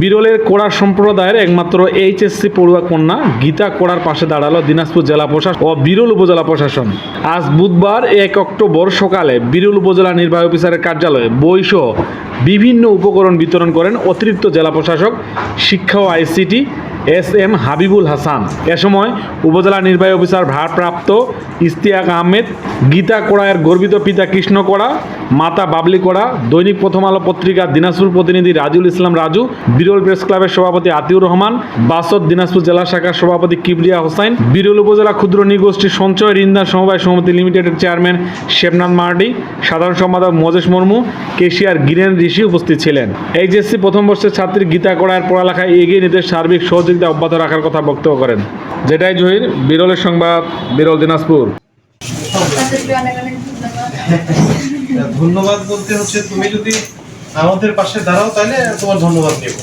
বিরলের কোড়া সম্প্রদায়ের একমাত্র এইচএসসি পড়ুয়া কন্যা গীতা কোড়ার পাশে দাঁড়াল দিনাজপুর জেলা প্রশাসন ও বিরল উপজেলা প্রশাসন। আজ বুধবার এক অক্টোবর সকালে বিরল উপজেলা নির্বাহী অফিসারের কার্যালয়ে বইসহ বিভিন্ন উপকরণ বিতরণ করেন অতিরিক্ত জেলা প্রশাসক, শিক্ষা ও ICT S M Habibul Hasan. এ সময় উপজেলা নির্বাহী অফিসার ভারপ্রাপ্ত ইস্তিয়াক আহমেদ, গীতা কোড়ায়ের গর্বিত পিতা কৃষ্ণ কোড়া মাতা বাবলি কোড়া, দৈনিক প্রথম আলো পত্রিকার দিনাজপুর প্রতিনিধি রাজুল ইসলাম রাজু, বিরল প্রেস ক্লাবের সভাপতি আতিউর রহমান, বাসদ দিনাজপুর জেলা শাখার সভাপতি কিবরিয়া হোসাইন, বিরল উপজেলা ক্ষুদ্র নৃগোষ্ঠী সঞ্চয় ঋণদান সমবায় সমিতি লিমিটেডের চেয়ারম্যান শেবনাথ মার্ডি সাধারণ সম্পাদক মজেশ মুর্মু, কেশিয়ার গিরেন ঋষি উপস্থিত ছিলেন। এইচএসসি প্রথম বর্ষের ছাত্রী গীতা কোড়ায়ের পড়ালেখায় এগিয়ে নিতে সার্বিক সহযোগিতা অব্যাহত রাখার কথা বক্তব্য করেন। যেটাই জহির, বিরলের সংবাদ, বিরল দিনাজপুর। ধন্যবাদ বলতে হচ্ছে তুমি যদি আমাদের পাশে দাঁড়াও তাহলে তোমার ধন্যবাদ দেবো